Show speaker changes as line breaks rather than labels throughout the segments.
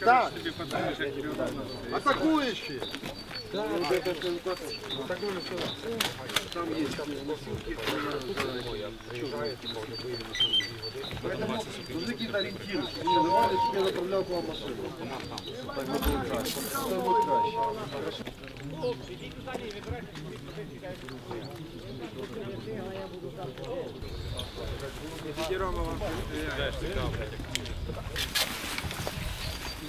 Так. Атакующие. Да, да, да, да. Там есть нужны какие-то ориентиры. Давали тебе направлял к вам машину. Так вот краще. Так вот краще. Ромова.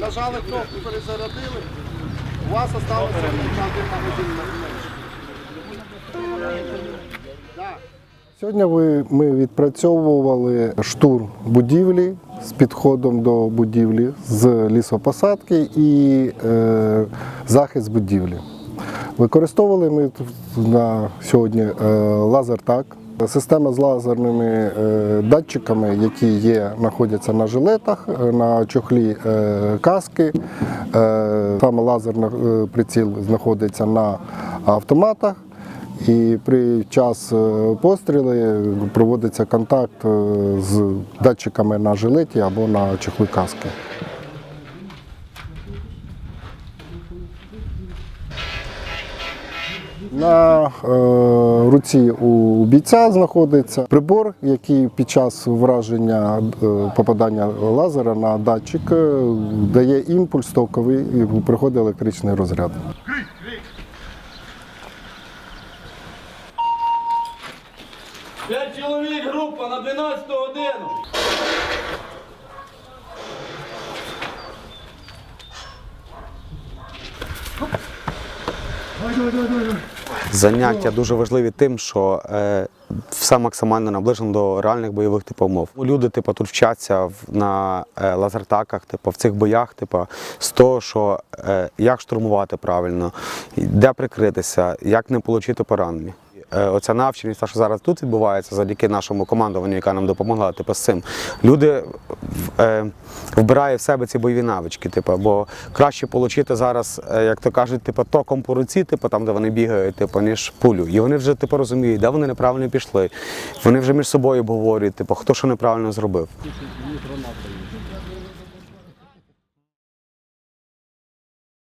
нажали кнопку, перезарядили, у вас залишилося один магазин менше.
Сьогодні ми відпрацьовували штурм будівлі з підходом до будівлі з лісопосадки і е, захист будівлі. Використовували ми на сьогодні е, лазертак. Система з лазерними е, датчиками, які є, знаходяться на жилетах, е, на чохлі е, каски. Саме лазерний приціл знаходиться на автоматах. І при час постріли проводиться контакт з датчиками на жилеті або на чехли каски. На руці у бійця знаходиться прибор, який під час враження е, попадання лазера на датчик е, дає імпульс токовий і приходить електричний розряд.
П'ять чоловік група на 12 годину.
Заняття дуже важливі тим, що е, все максимально наближено до реальних бойових типу, умов. Люди, типу, тут вчаться на е, лазертаках, типу, в цих боях, типу, з того, що е, як штурмувати правильно, де прикритися, як не отримати поранення. Е, Оця навченість, що зараз тут відбувається, завдяки нашому командуванню, яка нам допомогла, типу, з цим. Люди е, вбирає в себе ці бойові навички, типу, бо краще отримати зараз, е, як то кажуть, типу, током по руці, типу, там, де вони бігають, типу, ніж пулю. І вони вже типу, розуміють, де вони неправильно пішли. Вони вже між собою обговорюють, типу, хто що неправильно зробив.